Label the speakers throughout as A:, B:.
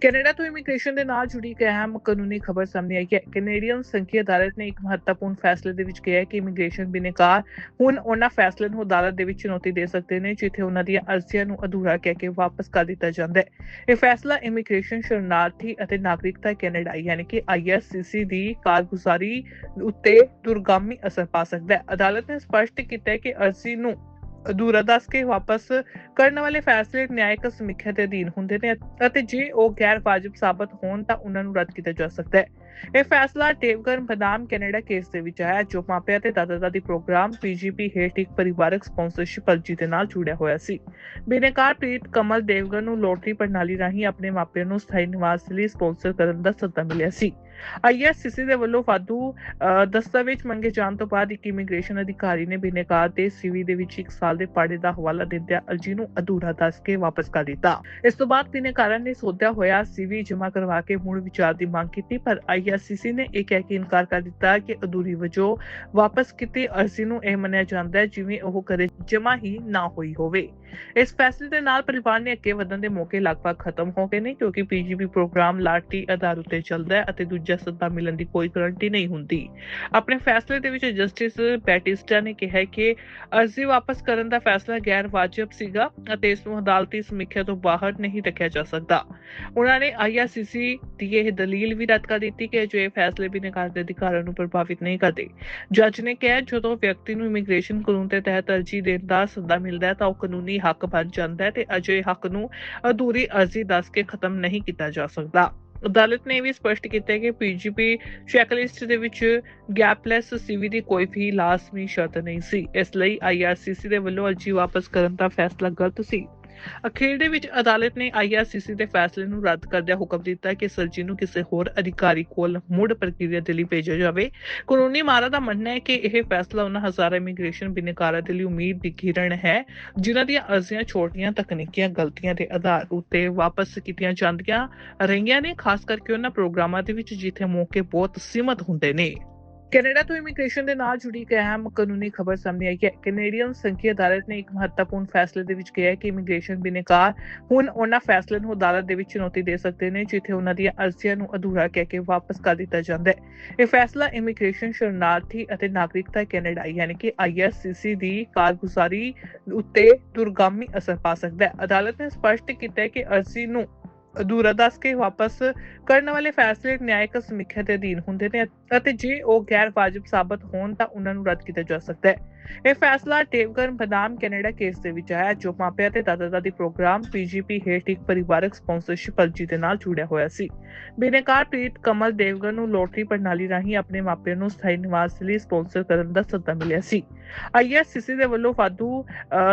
A: Canada ਤੋਂ immigration ਦੇ ਨਾਲ ਜੁੜੀ ਇੱਕ ਅਹਿਮ ਕਾਨੂੰਨੀ ਖਬਰ ਸਾਹਮਣੇ ਆਈ ਹੈ। ਕੈਨੇਡੀਅਨ ਸੰਘੀ ਅਦਾਲਤ ਨੇ ਇੱਕ ਮਹੱਤਵਪੂਰਨ ਫੈਸਲੇ ਦੇ ਵਿੱਚ ਕਿਹਾ ਹੈ ਕਿ ਇਮੀਗ੍ਰੇਸ਼ਨ ਬਿਨੇਕਾਰ ਹੁਣ ਉਹਨਾਂ ਫੈਸਲੇ ਨੂੰ ਅਦਾਲਤ ਦੇ ਵਿੱਚ ਚੁਣੌਤੀ ਦੇ ਸਕਦੇ ਨੇ, ਜਿੱਥੇ ਉਹਨਾਂ ਦੀਆਂ ਅਰਜ਼ੀਆਂ ਨੂੰ ਅਧੂਰਾ ਕਹਿ ਕੇ ਵਾਪਸ ਕਰ ਦਿੱਤਾ ਜਾਂਦਾ ਹੈ। ਇਹ ਫੈਸਲਾ ਇਮੀਗ੍ਰੇਸ਼ਨ ਸ਼ਰਨਾਰਥੀ ਅਤੇ ਨਾਗਰਿਕਤਾ ਕੈਨੇਡਾ ਯਾਨੀ ਕਿ ਆਈਐਸਸੀਸੀ ਦੀ ਕਾਰਗੁਜ਼ਾਰੀ ਉੱਤੇ ਦੁਰਗਾਮੀ ਅਸਰ ਪਾ ਸਕਦਾ ਹੈ। ਅਦਾਲਤ ਨੇ ਸਪਸ਼ਟ ਕੀਤਾ ਹੈ ਕਿ ਅਰਜ਼ੀ ਨੂੰ ਅਧੂਰਾ ਦੱਸ ਕੇ ਵਾਪਸ ਕਰਨ ਵਾਲੇ ਫੈਸਲੇ ਨਿਆਇਕ ਸਮੀਖਿਆ ਦੇ ਅਧੀਨ ਹੁੰਦੇ ਨੇ ਅਤੇ ਜੇ ਉਹ ਗੈਰ ਵਾਜਬ ਸਾਬਤ ਹੋਣ ਤਾਂ ਉਹਨਾਂ ਨੂੰ ਰੱਦ ਕੀਤਾ ਜਾ ਸਕਦਾ ਹੈ। ਇਹ ਫੈਸਲਾ ਟੇਵਗਨ ਬਦਾਮ ਕੈਨੇਡਾ ਕੇਸ ਦੇ ਵਿੱਚ ਆਇਆ, ਜੋ ਮਾਪਿਆਂ ਤੇ ਦਾਦਾ ਦਾਦੀ ਪ੍ਰੋਗਰਾਮ ਪੀਜੀਪੀ ਹੇਠ ਇੱਕ ਪਰਿਵਾਰਕ ਸਪਾਂਸਰਸ਼ਿਪ ਅਰਜੀ ਦੇ ਨਾਲ ਜੁੜਿਆ ਹੋਇਆ ਸੀ। ਬਿਨੇਕਾਰ ਪ੍ਰੀਤ ਕਮਲ ਦੇਵਗਨ ਨੂੰ ਲੋਟਰੀ ਪ੍ਰਣਾਲੀ ਰਾਹੀਂ ਆਪਣੇ ਮਾਪਿਆਂ ਨੂੰ ਸਥਾਈ ਨਿਵਾਸ ਲਈ ਸਪਾਂਸਰ ਕਰਨ ਦਾ ਸੱਦਾ ਮਿਲਿਆ ਸੀ। ਆਈਐਸਸੀਸੀ ਦੇ ਵੱਲੋਂ ਵਾਧੂ ਦਸਤਾਵੇਜ਼ ਮੰਗੇ ਜਾਣ ਤੋਂ ਬਾਅਦ ਇੱਕ ਇਮੀਗ੍ਰੇਸ਼ਨ ਅਧਿਕਾਰੀ ਨੇ ਬਿਨੇਕਾਰ ਦੇ ਸੀਵੀ ਦੇ ਵਿੱਚ ਇੱਕ ਸਾਲ ਦੇ ਪਾੜੇ ਦਾ ਹਵਾਲਾ ਦਿੰਦਿਆਂ ਅਰਜੀ ਨੂੰ ਅਧੂਰਾ ਦੱਸ ਕੇ ਵਾਪਸ ਕਰ ਦਿੱਤਾ। ਇਸ ਤੋਂ ਬਾਅਦ ਬਿਨੇਕਾਰਾਂ ਨੇ ਸੋਧਿਆ ਹੋਇਆ ਸੀਵੀ ਜਮ੍ਹਾਂ ਕਰਵਾ ਕੇ ਮੁੜ ਵਿਚਾਰ ਦੀ ਮੰਗ ਕੀਤੀ, ਪਰ ਆਈਐਸਸੀਸੀ ਨੇ ਇਹ ਕਹਿ ਕੇ ਇਨਕਾਰ ਕਰ ਦਿੱਤਾ ਕਿ ਅਧੂਰੀ ਵਜੋਂ ਵਾਪਸ ਕੀਤੀ ਅਰਜ਼ੀ ਨੂੰ ਇਹ ਮੰਨਿਆ ਜਾਂਦਾ ਹੈ, ਜਿਵੇਂ ਉਹ ਕਦੇ ਜਮ੍ਹਾਂ ਹੀ ਨਾ ਹੋਈ ਹੋਵੇ। ਇਸ ਫੈਸਲੇ ਦੇ ਨਾਲ ਪਰਿਵਾਰ ਨੇ ਅੱਗੇ ਵਧਣ ਦੇ ਮੌਕੇ ਲਗਭਗ ਖਤਮ ਹੋ ਗਏ ਨੇ, ਕਿਉਂਕਿ ਪੀਜੀਪੀ ਪ੍ਰੋਗਰਾਮ ਲਾਟੀ ਆਧਾਰ ਉਤੇ ਚੱਲਦਾ ਹੈ ਅਤੇ ਦੂਜਾ ਸੱਦਾ ਮਿਲਣ ਦੀ ਕੋਈ ਗਾਰੰਟੀ ਨਹੀਂ ਹੁੰਦੀ। ਆਪਣੇ ਫੈਸਲੇ ਦੇ ਵਿੱਚ ਜਸਟਿਸ ਬੈਟਿਸਟਾ ਨੇ ਕਿਹਾ ਕਿ ਅਰਜ਼ੀ ਵਾਪਸ ਕਰਨ ਦਾ ਫੈਸਲਾ ਗੈਰ ਵਾਜਬ ਸੀਗਾ ਅਤੇ ਇਸ ਨੂੰ ਅਦਾਲਤੀ ਸਮੀਖਿਆ ਤੋਂ ਬਾਹਰ ਨਹੀਂ ਰੱਖਿਆ ਜਾ ਸਕਦਾ। ਉਹਨਾਂ ਨੇ ਆਈਆਰਸੀਸੀ ਦੀ ਇਹ ਦਲੀਲ ਵੀ ਰੱਦ ਕਰ ਦਿੱਤੀ ਕਿ ਜੋ ਇਹ ਫੈਸਲੇ ਬਿਨੇਕਾਰ ਦੇ ਅਧਿਕਾਰਾਂ ਨੂੰ ਪ੍ਰਭਾਵਿਤ ਨਹੀਂ ਕਰਦੇ। ਜੱਜ ਨੇ ਕਿਹਾ, ਜਦੋਂ ਵਿਅਕਤੀ ਨੂੰ ਇਮੀਗ੍ਰੇਸ਼ਨ ਕਾਨੂੰਨ ਦੇ ਤਹਿਤ ਅਰਜ਼ੀ ਦੇਣ ਦਾ ਸੱਦਾ ਮਿਲਦਾ ਹੈ ਤਾਂ ਉਹ ਕਾਨੂੰਨੀ ਹੱਕ ਬਣ ਜਾਂਦਾ ਹੈ ਤੇ ਅਜਿਹੇ ਹੱਕ ਨੂੰ ਅਧੂਰੀ ਅਰਜ਼ੀ ਦੱਸ ਕੇ ਖਤਮ ਨਹੀਂ ਕੀਤਾ ਜਾ ਸਕਦਾ। ਅਦਾਲਤ ਨੇ ਇਹ ਵੀ ਸਪਸ਼ਟ ਕੀਤਾ ਕਿ ਪੀਜੀਪੀ ਚੈਕਲਿਸਟ ਦੇ ਵਿੱਚ ਗੈਪਲੈਸ ਸੀਵੀ ਦੀ ਕੋਈ ਵੀ ਲਾਜ਼ਮੀ ਸ਼ਰਤ ਨਹੀਂ ਸੀ। ਇਸ ਲਈ ਆਈਆਰਸੀਸੀ ਦੇ ਵੱਲੋਂ ਅਰਜ਼ੀ ਵਾਪਸ ਕਰਨ ਦਾ ਫੈਸਲਾ ਗਲਤ ਸੀ। ਅਖੀਰ ਵਿੱਚ ਅਦਾਲਤ ਨੇ ਆਈਆਰਸੀਸੀ ਦੇ ਫੈਸਲੇ ਨੂੰ ਰੱਦ ਕਰਦਿਆਂ ਹੁਕਮ ਦਿੱਤਾ ਕਿ ਸਰਜੀ ਨੂੰ ਕਿਸੇ ਹੋਰ ਅਧਿਕਾਰੀ ਕੋਲ ਮੁੜ ਪ੍ਰਕਿਰਿਆ ਦੇ ਲਈ ਭੇਜਿਆ ਜਾਵੇ। ਕਾਨੂੰਨੀ ਮਾਰਾ ਦਾ ਮੰਨਣਾ ਹੈ ਕਿ ਇਹ ਫੈਸਲਾ ਉਹਨਾਂ ਹਜ਼ਾਰਾਂ ਇਮੀਗ੍ਰੇਸ਼ਨ ਬਿਨਕਾਰਾਂ ਦੇ ਲਈ ਉਮੀਦ ਦੀ ਕਿਰਨ ਹੈ, ਜਿਨ੍ਹਾਂ ਦੀਆਂ ਅਰਜ਼ੀਆਂ ਛੋਟੀਆਂ, ਤਕਨੀਕੀਆਂ, ਗਲਤੀਆਂ ਦੇ ਆਧਾਰ ਉੱਤੇ ਵਾਪਸ ਕੀਤੀਆਂ ਜਾਂਦੀਆਂ ਰਹੀਆਂ ਨੇ, ਖਾਸ ਕਰਕੇ ਉਹਨਾਂ ਪ੍ਰੋਗਰਾਮਾਂ ਦੇ ਵਿੱਚ ਜਿੱਥੇ ਮੌਕੇ ਬਹੁਤ ਸੀਮਤ ਹੁੰਦੇ ਨੇ। ਕੈਨੇਡਾ ਤੋਂ ਇਮੀਗ੍ਰੇਸ਼ਨ ਦੇ ਨਾਲ ਜੁੜੀ ਇੱਕ ਅਹਿਮ ਕਾਨੂੰਨੀ ਖਬਰ ਸਾਹਮਣੇ ਆਈ ਹੈ। ਕੈਨੇਡੀਅਨ ਸੰਘੀ ਅਦਾਲਤ ਨੇ ਇੱਕ ਮਹੱਤਵਪੂਰਨ ਫੈਸਲੇ ਦੇ ਵਿੱਚ ਕਿਹਾ ਹੈ ਕਿ ਇਮੀਗ੍ਰੇਸ਼ਨ ਬਿਨੇਕਾਰ ਹੁਣ ਉਹਨਾਂ ਫੈਸਲੇ ਨੂੰ ਅਦਾਲਤ ਦੇ ਵਿੱਚ ਚੁਣੌਤੀ ਦੇ ਸਕਦੇ ਨੇ, ਜਿੱਥੇ ਉਹਨਾਂ ਦੀਆਂ ਅਰਜ਼ੀਆਂ ਨੂੰ ਅਧੂਰਾ ਕਹਿ ਕੇ ਵਾਪਸ ਕਰ ਦਿੱਤਾ ਜਾਂਦਾ ਹੈ। ਇਹ ਫੈਸਲਾ ਇਮੀਗ੍ਰੇਸ਼ਨ ਸ਼ਰਨਾਰਥੀ ਅਤੇ ਨਾਗਰਿਕਤਾ ਕੈਨੇਡਾ, ਯਾਨੀ ਕਿ ਆਈਐਸਸੀਸੀ ਦੀ ਕਾਰਗੁਜ਼ਾਰੀ ਉੱਤੇ ਦੁਰਗਾਮੀ ਅਸਰ ਪਾ ਸਕਦਾ ਹੈ। ਅਦਾਲਤ ਨੇ ਸਪਸ਼ਟ ਕੀਤਾ ਹੈ ਕਿ ਅਰਜ਼ੀ ਨੂੰ ਅਧੂਰਾ ਦੱਸ ਕੇ ਵਾਪਸ ਕਰਨ ਵਾਲੇ ਫੈਸਲੇ ਨਿਆਇਕ ਸਮੀਖਿਆ ਦੇ ਅਧੀਨ ਹੁੰਦੇ ਨੇ ਅਤੇ ਜੇ ਉਹ ਗੈਰ ਵਾਜਬ ਸਾਬਤ ਹੋਣ ਤਾਂ ਉਹਨਾਂ ਨੂੰ ਰੱਦ ਕੀਤਾ ਜਾ ਸਕਦਾ ਹੈ। ਇਹ ਫੈਸਲਾ ਟੇਵਗਨ ਬਦਾਮ ਕੈਨੇਡਾ ਕੇਸ ਦੇ ਵਿੱਚ ਆਇਆ, ਜੋ ਮਾਪਿਆਂ ਤੇ ਦਾਦਾ ਦਾਦੀ ਪ੍ਰੋਗਰਾਮ ਪੀਜੀਪੀ ਹੇਠ ਇੱਕ ਪਰਿਵਾਰਕ ਸਪਾਂਸਰਸ਼ਿਪ ਅਰਜੀ ਦੇ ਨਾਲ ਜੁੜਿਆ ਹੋਇਆ ਸੀ। ਬਿਨੇਕਾਰ ਪ੍ਰੀਤ ਕਮਲ ਦੇਵਗਨ ਨੂੰ ਲੋਟਰੀ ਪ੍ਰਣਾਲੀ ਰਾਹੀਂ ਆਪਣੇ ਮਾਪਿਆਂ ਨੂੰ ਸਥਾਈ ਨਿਵਾਸ ਲਈ ਸਪਾਂਸਰ ਕਰਨ ਦਾ ਸੱਦਾ ਮਿਲਿਆ ਸੀ। ਆਈਐਸਸੀਸੀ ਦੇ ਵੱਲੋਂ ਵਾਧੂ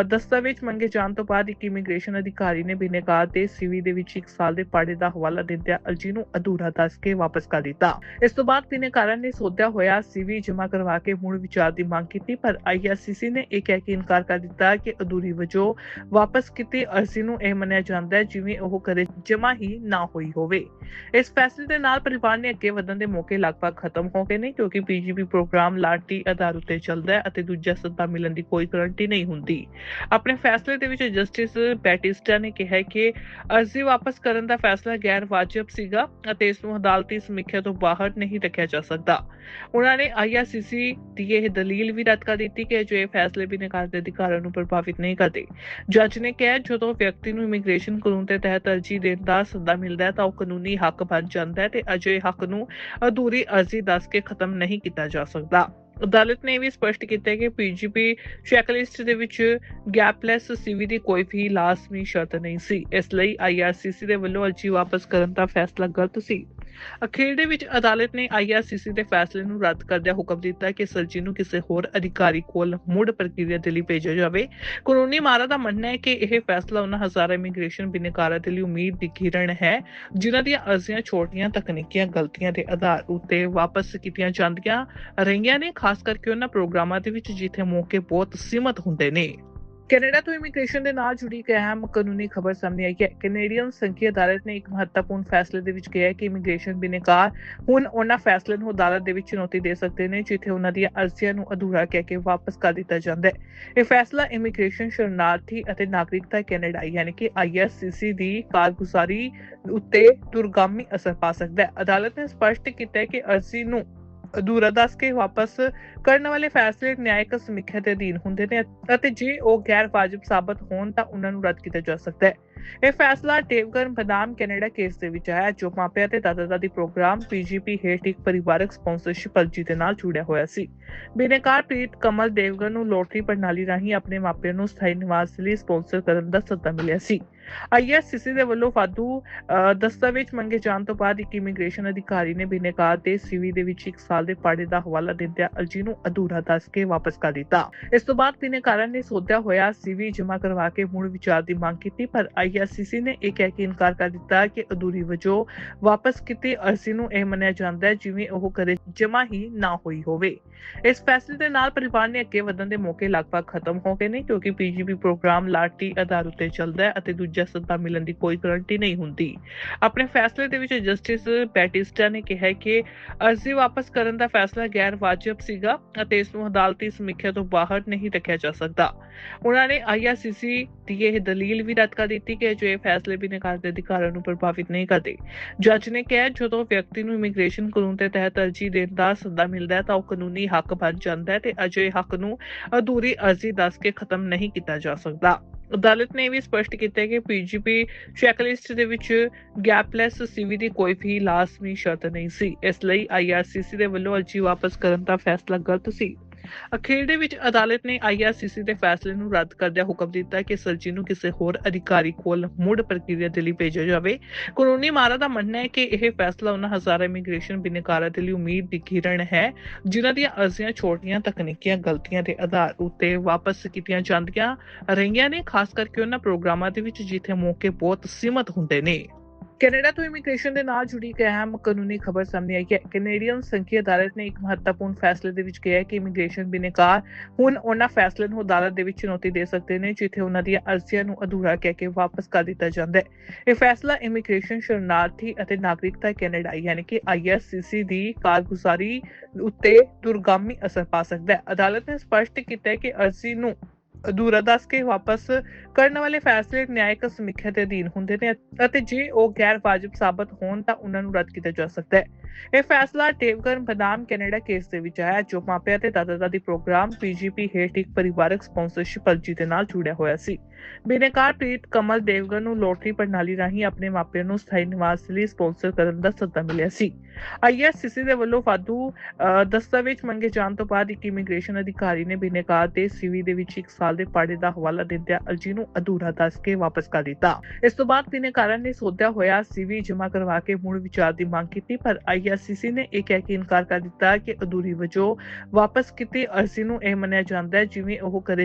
A: ਦਸਤਾਵੇਜ਼ ਮੰਗੇ ਜਾਣ ਤੋਂ ਬਾਅਦ ਇੱਕ ਇਮੀਗ੍ਰੇਸ਼ਨ ਅਧਿਕਾਰੀ ਨੇ ਬਿਨੇਕਾਰ ਦੇ ਸੀਵੀ ਦੇ ਵਿੱਚ ਇੱਕ ਸਾਲ ਦੇ ਪਾੜੇ ਦਾ ਹਵਾਲਾ ਦਿੰਦਿਆਂ ਅਰਜੀ ਨੂੰ ਅਧੂਰਾ ਦੱਸ ਕੇ ਵਾਪਸ ਕਰ ਦਿੱਤਾ। ਇਸ ਤੋਂ ਬਾਅਦ ਬਿਨੇਕਾਰਾਂ ਨੇ ਸੋਧਿਆ ਹੋਇਆ ਸੀਵੀ ਜਮ੍ਹਾਂ ਕਰਵਾ ਕੇ ਮੁੜ ਵਿਚਾਰ ਦੀ ਮੰਗ ਕੀਤੀ, ਪਰ ਆਈਆਰਸੀਸੀ ਨੇ ਇਹ ਕਹਿ ਕੇ ਇਨਕਾਰ ਕਰ ਦਿੱਤਾ ਕਿ ਅਧੂਰੀ ਵਜੋਂ ਵਾਪਸ ਕੀਤੀ ਅਰਜ਼ੀ ਨੂੰ ਇਹ ਮੰਨਿਆ ਜਾਂਦਾ ਹੈ, ਜਿਵੇਂ ਉਹ ਕਦੇ ਜਮ੍ਹਾਂ ਹੀ ਨਾ ਹੋਈ ਹੋਵੇ। ਇਸ ਫੈਸਲੇ ਦੇ ਨਾਲ ਪਰਿਵਾਰ ਨੇ ਅੱਗੇ ਵਧਣ ਦੇ ਮੌਕੇ ਲਗਭਗ ਖਤਮ ਹੋ ਗਏ ਨੇ, ਕਿਉਂਕਿ ਪੀਜੀਪੀ ਪ੍ਰੋਗਰਾਮ ਲਾਟੀ ਆਧਾਰ ਉੱਤੇ ਚੱਲਦਾ ਹੈ ਅਤੇ ਦੂਜਾ ਸੱਦਾ ਮਿਲਣ ਦੀ ਕੋਈ ਗਾਰੰਟੀ ਨਹੀਂ ਹੁੰਦੀ। ਆਪਣੇ ਫੈਸਲੇ ਦੇ ਵਿੱਚ ਜਸਟਿਸ ਬੈਟਿਸਟਾ ਨੇ ਕਿਹਾ ਕਿ ਅਰਜ਼ੀ ਵਾਪਸ ਕਰਨ ਦਾ ਫੈਸਲਾ ਗੈਰ ਵਾਜਬ ਸੀਗਾ ਅਤੇ ਇਸ ਨੂੰ ਅਦਾਲਤੀ ਸਮੀਖਿਆ ਤੋਂ ਬਾਹਰ ਨਹੀਂ ਰੱਖਿਆ ਜਾ ਸਕਦਾ। ਉਹਨਾਂ ਨੇ ਆਈਆਰਸੀਸੀ ਦੀ ਇਹ ਦਲੀਲ ਵੀ ਰੱਦ ਕਰ ਦਿੱਤੀ ਕਿ ਜੋ ਫੈਸਲੇ ਬਿਨੇਕਾਰ ਦੇ ਅਧਿਕਾਰਾਂ ਨੂੰ ਪ੍ਰਭਾਵਿਤ ਨਹੀਂ ਕਰਦੇ। ਜੱਜ ਨੇ ਕਿਹਾ, ਜਦੋਂ ਵਿਅਕਤੀ ਨੂੰ ਇਮੀਗ੍ਰੇਸ਼ਨ ਕਾਨੂੰਨ ਦੇ ਤਹਿਤ ਅਰਜ਼ੀ ਦੇਣ ਦਾ ਸੱਦਾ ਮਿਲਦਾ ਹੈ, ਤਾਂ ਉਹ ਕਾਨੂੰਨੀ ਹੱਕ ਬਣ ਜਾਂਦਾ ਹੈ ਤੇ ਅਜਿਹੇ ਹੱਕ ਨੂੰ ਅਧੂਰੀ ਅਰਜ਼ੀ ਦੱਸ ਕੇ ਖਤਮ ਨਹੀਂ ਕੀਤਾ ਜਾ ਸਕਦਾ। ਅਦਾਲਤ ਨੇ ਵੀ ਸਪਸ਼ਟ ਕੀਤਾ ਕਿ ਪੀਜੀਪੀ ਚੈਕਲਿਸਟ ਦੇ ਵਿੱਚ ਗੈਪਲੈਸ ਸੀਵੀ ਦੀ ਕੋਈ ਵੀ ਲਾਜ਼ਮੀ ਸ਼ਰਤ ਨਹੀਂ ਸੀ। ਇਸ ਲਈ ਆਈਆਰਸੀਸੀ ਦੇ ਵੱਲੋਂ ਅਰਜ਼ੀ ਵਾਪਸ ਕਰਨ ਦਾ ਫੈਸਲਾ ਗਲਤ ਸੀ। ਅਖੀਰ ਵਿੱਚ ਅਦਾਲਤ ਨੇ ਆਈਆਰਸੀਸੀ ਦੇ ਫੈਸਲੇ ਨੂੰ ਰੱਦ ਕਰਦਿਆਂ ਹੁਕਮ ਦਿੱਤਾ ਕਿ ਸਰਜੀ ਨੂੰ ਕਿਸੇ ਹੋਰ ਅਧਿਕਾਰੀ ਕੋਲ ਮੁੜ ਪ੍ਰਕਿਰਿਆ ਦੇ ਲਈ ਭੇਜਿਆ ਜਾਵੇ। ਕਾਨੂੰਨੀ ਮਾਰਾ ਦਾ ਮੰਨਣਾ ਹੈ ਕਿ ਇਹ ਫੈਸਲਾ ਉਹਨਾਂ ਹਜ਼ਾਰਾਂ ਇਮੀਗ੍ਰੇਸ਼ਨ ਬਿਨਕਾਰਾਂ ਦੇ ਲਈ ਉਮੀਦ ਦੀ ਕਿਰਨ ਹੈ, ਜਿਨ੍ਹਾਂ ਦੀਆਂ ਅਰਜ਼ੀਆਂ ਛੋਟੀਆਂ, ਤਕਨੀਕੀਆਂ, ਗਲਤੀਆਂ ਦੇ ਆਧਾਰ ਉੱਤੇ ਵਾਪਸ ਕੀਤੀਆਂ ਜਾਂਦੀਆਂ ਰਹੀਆਂ ਨੇ, ਖਾਸ ਕਰਕੇ ਉਹਨਾਂ ਪ੍ਰੋਗਰਾਮਾਂ ਦੇ ਵਿੱਚ ਜਿੱਥੇ ਮੌਕੇ ਬਹੁਤ ਸੀਮਤ ਹੁੰਦੇ ਨੇ। ਕੈਨੇਡਾ ਤੋਂ ਇਮੀਗ੍ਰੇਸ਼ਨ ਦੇ ਨਾਲ ਜੁੜੀ ਇੱਕ ਅਹਿਮ ਕਾਨੂੰਨੀ ਖਬਰ ਸਾਹਮਣੇ ਆਈ ਹੈ। ਕੈਨੇਡੀਅਨ ਸੰਘੀ ਅਦਾਲਤ ਨੇ ਇੱਕ ਮਹੱਤਵਪੂਰਨ ਫੈਸਲੇ ਦੇ ਵਿੱਚ ਕਿਹਾ ਕਿ ਇਮੀਗ੍ਰੇਸ਼ਨ ਬਿਨੇਕਾਰ ਹੁਣ ਉਹਨਾਂ ਫੈਸਲੇ ਨੂੰ ਅਦਾਲਤ ਦੇ ਵਿੱਚ ਚੁਣੌਤੀ ਦੇ ਸਕਦੇ ਨੇ, ਜਿੱਥੇ ਉਹਨਾਂ ਦੀਆਂ ਅਰਜ਼ੀਆਂ ਨੂੰ ਅਧੂਰਾ ਕਹਿ ਕੇ ਵਾਪਸ ਕਰ ਦਿੱਤਾ ਜਾਂਦਾ ਹੈ। ਇਹ ਫੈਸਲਾ ਇਮੀਗ੍ਰੇਸ਼ਨ ਸ਼ਰਨਾਰਥੀ ਅਤੇ ਨਾਗਰਿਕਤਾ ਕੈਨੇਡਾ, ਯਾਨੀ ਕਿ ਆਈਆਰਸੀਸੀ ਦੀ ਕਾਰਗੁਜ਼ਾਰੀ ਉੱਤੇ ਦੁਰਗਾਮੀ ਅਸਰ ਪਾ ਸਕਦਾ ਹੈ। ਅਦਾਲਤ ਨੇ ਸਪਸ਼ਟ ਕੀਤਾ ਹੈ ਕਿ ਅਰਜ਼ੀ ਨੂੰ ਅਧੂਰਾ ਦੱਸ ਕੇ ਵਾਪਸ ਕਰਨ ਵਾਲੇ ਫੈਸਲੇ ਨਿਆਇਕ ਸਮੀਖਿਆ ਦੇ ਅਧੀਨ ਹੁੰਦੇ ਨੇ ਅਤੇ ਜੇ ਉਹ ਗੈਰ ਵਾਜਬ ਸਾਬਤ ਹੋਣ ਤਾਂ ਉਹਨਾਂ ਨੂੰ ਰੱਦ ਕੀਤਾ ਜਾ ਸਕਦਾ ਹੈ। ਇਹ ਫੈਸਲਾ ਟੇਵਗਨ ਬਦਾਮ ਕੈਨੇਡਾ ਕੇਸ ਦੇ ਵਿੱਚ ਆਇਆ, ਜੋ ਮਾਪਿਆਂ ਤੇ ਦਾਦਾ ਦਾਦੀ ਪ੍ਰੋਗਰਾਮ ਪੀਜੀਪੀ ਹੇਠ ਇੱਕ ਪਰਿਵਾਰਕ ਸਪਾਂਸਰਸ਼ਿਪ ਅਰਜੀ ਦੇ ਨਾਲ ਜੁੜਿਆ ਹੋਇਆ ਸੀ। ਬਿਨੇਕਾਰ ਪ੍ਰੀਤ ਕਮਲ ਦੇਵਗਨ ਨੂੰ ਲੋਟਰੀ ਪ੍ਰਣਾਲੀ ਰਾਹੀਂ ਆਪਣੇ ਮਾਪਿਆਂ ਨੂੰ ਸਥਾਈ ਨਿਵਾਸ ਲਈ ਸਪਾਂਸਰ ਕਰਨ ਦਾ ਸੱਦਾ ਮਿਲਿਆ ਸੀ। ਆਈਆਰਸੀਸੀ ਦੇ ਵੱਲੋਂ ਵਾਧੂ ਦਸਤਾਵੇਜ਼ ਮੰਗੇ ਜਾਣ ਤੋਂ ਬਾਅਦ ਇੱਕ ਇਮੀਗ੍ਰੇਸ਼ਨ ਅਧਿਕਾਰੀ ਨੇ ਬਿਨੇਕਾਰ ਦੇ ਸੀਵੀ ਦੇ ਵਿੱਚ ਇੱਕ ਸਾਲ ਦੇ ਪਾੜੇ ਦਾ ਹਵਾਲਾ ਦਿੰਦਿਆਂ ਅਰਜੀ ਨੂੰ ਅਧੂਰਾ ਦੱਸ ਕੇ ਵਾਪਸ ਕਰ ਦਿੱਤਾ। ਇਸ ਤੋਂ ਬਾਅਦ ਬਿਨੇਕਾਰਾਂ ਨੇ ਸੋਧਿਆ ਹੋਇਆ ਸੀਵੀ ਜਮ੍ਹਾਂ ਕਰਵਾ ਕੇ ਮੁੜ ਵਿਚਾਰ ਦੀ ਮੰਗ ਕੀਤੀ, ਪਰ ਆਈਆਰਸੀਸੀ ਨੇ ਇਹ ਕਹਿ ਕੇ ਇਨਕਾਰ ਕਰ ਦਿੱਤਾ ਕਿ ਅਧੂਰੀ ਵਜੋਂ ਵਾਪਸ ਕੀਤੀ ਅਰਜ਼ੀ ਨੂੰ ਇਹ ਮੰਨਿਆ ਜਾਂਦਾ ਹੈ, ਜਿਵੇਂ ਉਹ ਕਦੇ ਜਮ੍ਹਾਂ ਹੀ ਨਾ ਹੋਈ ਹੋਵੇ। ਇਸ ਫੈਸਲੇ ਦੇ ਨਾਲ ਪਰਿਵਾਰ ਨੇ ਅੱਗੇ ਵਧਣ ਦੇ ਮੌਕੇ ਲਗਭਗ ਖਤਮ ਹੋ ਗਏ ਨੇ, ਕਿਉਂਕਿ ਪੀਜੀਪੀ ਪ੍ਰੋਗਰਾਮ ਲਾਟਰੀ ਆਧਾਰ ਉੱਤੇ ਚੱਲਦਾ ਹੈ ਅਤੇ ਦੂਜਾ ਸੱਦਾ ਮਿਲਣ ਦੀ ਕੋਈ ਗਾਰੰਟੀ ਨਹੀਂ ਹੁੰਦੀ। ਆਪਣੇ ਫੈਸਲੇ ਦੇ ਵਿੱਚ ਜਸਟਿਸ ਬੈਟਿਸਟਾ ਨੇ ਕਿਹਾ ਕਿ ਅਰਜ਼ੀ ਵਾਪਸ ਕਰਨ ਦਾ ਫੈਸਲਾ ਗੈਰ ਵਾਜਬ ਸੀਗਾ ਅਤੇ ਇਸ ਨੂੰ ਅਦਾਲਤੀ ਸਮੀਖਿਆ ਤੋਂ ਬਾਹਰ ਨਹੀਂ ਰੱਖਿਆ ਜਾ ਸਕਦਾ। ਉਹਨਾਂ ਨੇ ਆਈਆਰਸੀਸੀ ਦੀ ਇਹ ਦਲੀਲ ਵੀ ਰੱਦ ਕਰ ਦਿੱਤੀ ਕਿ ਜੋ ਫੈਸਲੇ ਬਿਨੇਕਾਰ ਦੇ ਅਧਿਕਾਰਾਂ ਨੂੰ ਪ੍ਰਭਾਵਿਤ ਨਹੀਂ ਕਰਦੇ। ਜੱਜ ਨੇ ਕਿਹਾ, ਜਦੋਂ ਵਿਅਕਤੀ ਨੂੰ ਇਮੀਗ੍ਰੇਸ਼ਨ ਕਾਨੂੰਨ ਦੇ ਤਹਿਤ ਅਰਜ਼ੀ ਦੇਣ ਦਾ ਸੱਦਾ ਮਿਲਦਾ ਹੈ ਤਾਂ ਉਹ ਕਾਨੂੰਨੀ ਹੱਕ ਬਣ ਜਾਂਦਾ ਹੈ ਤੇ ਅਜਿਹੇ ਹੱਕ ਨੂੰ ਅਧੂਰੀ ਅਰਜ਼ੀ ਦੱਸ ਕੇ ਖਤਮ ਨਹੀਂ ਕੀਤਾ ਜਾ ਸਕਦਾ। ਅਦਾਲਤ ਨੇ ਵੀ ਸਪਸ਼ਟ ਕੀਤਾ ਕਿ ਪੀਜੀਪੀ ਚੈਕਲਿਸਟ ਦੇ ਵਿੱਚ ਗੈਪਲੈਸ ਸੀਵੀ ਦੀ ਕੋਈ ਵੀ ਲਾਜ਼ਮੀ ਸ਼ਰਤ ਨਹੀਂ ਸੀ। ਇਸ ਲਈ ਆਈਆਰਸੀਸੀ ਦੇ ਵੱਲੋਂ ਅਰਜ਼ੀ ਵਾਪਸ ਕਰਨ ਦਾ ਫੈਸਲਾ ਗਲਤ ਸੀ। ਅਖੀਰ ਦੇ ਵਿੱਚ ਅਦਾਲਤ ਨੇ ਆਈਆਰਸੀਸੀ ਦੇ ਫੈਸਲੇ ਨੂੰ ਰੱਦ ਕਰਦਿਆਂ ਹੁਕਮ ਦਿੱਤਾ ਕਿ ਸਰਜੀ ਨੂੰ ਕਿਸੇ ਹੋਰ ਅਧਿਕਾਰੀ ਕੋਲ ਮੁੜ ਪ੍ਰਕਿਰਿਆ ਦੇ ਲਈ ਭੇਜਿਆ ਜਾਵੇ। ਕਾਨੂੰਨੀ ਮਾਰਾ ਦਾ ਮੰਨਣਾ ਹੈ ਕਿ ਇਹ ਫੈਸਲਾ ਉਹਨਾਂ ਹਜ਼ਾਰਾਂ ਇਮੀਗ੍ਰੇਸ਼ਨ ਬਿਨਕਾਰਾਂ ਦੇ ਲਈ ਉਮੀਦ ਦੀ ਕਿਰਨ ਹੈ, ਜਿਨ੍ਹਾਂ ਦੀਆਂ ਅਰਜ਼ੀਆਂ ਛੋਟੀਆਂ, ਤਕਨੀਕੀਆਂ, ਗਲਤੀਆਂ ਦੇ ਆਧਾਰ ਉੱਤੇ ਵਾਪਸ ਕੀਤੀਆਂ ਜਾਂਦੀਆਂ ਰਹੀਆਂ ਨੇ, ਖਾਸ ਕਰਕੇ ਉਹਨਾਂ ਪ੍ਰੋਗਰਾਮਾਂ ਦੇ ਵਿੱਚ ਜਿੱਥੇ ਮੌਕੇ ਬਹੁਤ ਸੀਮਤ ਹੁੰਦੇ ਨੇ। ਕੈਨੇਡਾ ਤੋਂ ਇਮੀਗ੍ਰੇਸ਼ਨ ਦੇ ਨਾਲ ਜੁੜੀ ਇੱਕ ਅਹਿਮ ਕਾਨੂੰਨੀ ਖਬਰ ਸਾਹਮਣੇ ਆਈ ਹੈ। ਕੈਨੇਡੀਅਨ ਸੰਘੀ ਅਦਾਲਤ ਨੇ ਇੱਕ ਮਹੱਤਵਪੂਰਨ ਫੈਸਲੇ ਦੇ ਵਿੱਚ ਕਿਹਾ ਕਿ ਇਮੀਗ੍ਰੇਸ਼ਨ ਬਿਨੇਕਾਰ ਹੁਣ ਉਹਨਾਂ ਫੈਸਲੇ ਨੂੰ ਅਦਾਲਤ ਦੇ ਵਿੱਚ ਚੁਣੌਤੀ ਦੇ ਸਕਦੇ ਨੇ, ਜਿੱਥੇ ਉਹਨਾਂ ਦੀਆਂ ਅਰਜ਼ੀਆਂ ਨੂੰ ਅਧੂਰਾ ਕਹਿ ਕੇ ਵਾਪਸ ਕਰ ਦਿੱਤਾ ਜਾਂਦਾ ਹੈ। ਇਹ ਫੈਸਲਾ ਇਮੀਗ੍ਰੇਸ਼ਨ ਸ਼ਰਨਾਰਥੀ ਅਤੇ ਨਾਗਰਿਕਤਾ ਕੈਨੇਡਾ, ਯਾਨੀ ਕਿ ਆਈਆਰਸੀਸੀ ਦੀ ਕਾਰਗੁਜ਼ਾਰੀ ਉੱਤੇ ਦੁਰਗਾਮੀ ਅਸਰ ਪਾ ਸਕਦਾ ਹੈ। ਅਦਾਲਤ ਨੇ ਸਪਸ਼ਟ ਕੀਤਾ ਹੈ ਕਿ ਅਰਜ਼ੀ ਨੂੰ ਅਧੂਰਾ ਦੱਸ ਕੇ ਵਾਪਸ ਕਰਨ ਵਾਲੇ ਫੈਸਲੇ ਨਿਆਇਕ ਸਮੀਖਿਆ ਦੇ ਅਧੀਨ ਹੁੰਦੇ ਨੇ ਅਤੇ ਜੇ ਉਹ ਗੈਰ ਵਾਜਬ ਸਾਬਤ ਹੋਣ ਤਾਂ ਉਹਨਾਂ ਨੂੰ ਰੱਦ ਕੀਤਾ ਜਾ ਸਕਦਾ ਹੈ। ਇਹ ਫੈਸਲਾ ਟੇਵਗਨ ਬਦਾਮ ਕੈਨੇਡਾ ਕੇਸ ਦੇ ਵਿੱਚ ਆਇਆ, ਜੋ ਮਾਪਿਆਂ ਤੇ ਦਾਦਾ ਦਾਦੀ ਪ੍ਰੋਗਰਾਮ ਪੀਜੀਪੀ ਹੇਠ ਇੱਕ ਪਰਿਵਾਰਕ ਸਪਾਂਸਰਸ਼ਿਪ ਅਰਜੀ ਦੇ ਨਾਲ ਜੁੜਿਆ ਹੋਇਆ ਸੀ। ਬਿਨੇਕਾਰ ਪ੍ਰੀਤ ਕਮਲ ਦੇਵਗਨ ਨੂੰ ਲੋਟਰੀ ਪ੍ਰਣਾਲੀ ਰਾਹੀਂ ਆਪਣੇ ਮਾਪਿਆਂ ਨੂੰ ਸਥਾਈ ਨਿਵਾਸ ਲਈ ਸਪਾਂਸਰ ਕਰਨ ਦਾ ਸੱਦਾ ਮਿਲਿਆ ਸੀ। ਆਈਆਰਸੀਸੀ ਦੇ ਵੱਲੋਂ ਵਾਧੂ ਦਸਤਾਵੇਜ਼ ਮੰਗੇ ਜਾਣ ਤੋਂ ਬਾਅਦ ਇੱਕ ਇਮੀਗ੍ਰੇਸ਼ਨ ਅਧਿਕਾਰੀ ਨੇ ਬਿਨੇਕਾਰ ਦੇ ਸੀਵੀ ਦੇ ਵਿੱਚ ਇੱਕ ਸਾਲ ਦੇ ਪਾੜੇ ਦਾ ਹਵਾਲਾ ਦਿੰਦਿਆਂ ਅਰਜੀ ਨੂੰ ਅਧੂਰਾ ਦੱਸ ਕੇ ਵਾਪਸ ਕਰ ਦਿੱਤਾ। ਇਸ ਤੋਂ ਬਾਅਦ ਬਿਨੇਕਾਰਾਂ ਨੇ ਸੋਧਿਆ ਹੋਇਆ ਸੀਵੀ ਜਮ੍ਹਾਂ ਕਰਵਾ ਕੇ ਮੁੜ ਵਿਚਾਰ ਦੀ ਮੰਗ ਕੀਤੀ, ਪਰ ਆਈਆਰਸੀਸੀ ਨੇ ਇਹ ਕਹਿ ਕੇ ਇਨਕਾਰ ਕਰ ਦਿੱਤਾ ਕਿ ਅਧੂਰੀ ਵਜੋਂ ਵਾਪਸ ਕੀਤੀ ਅਰਜ਼ੀ ਨੂੰ ਇਹ ਮੰਨਿਆ ਜਾਂਦਾ ਹੈ, ਜਿਵੇਂ ਉਹ ਕਦੇ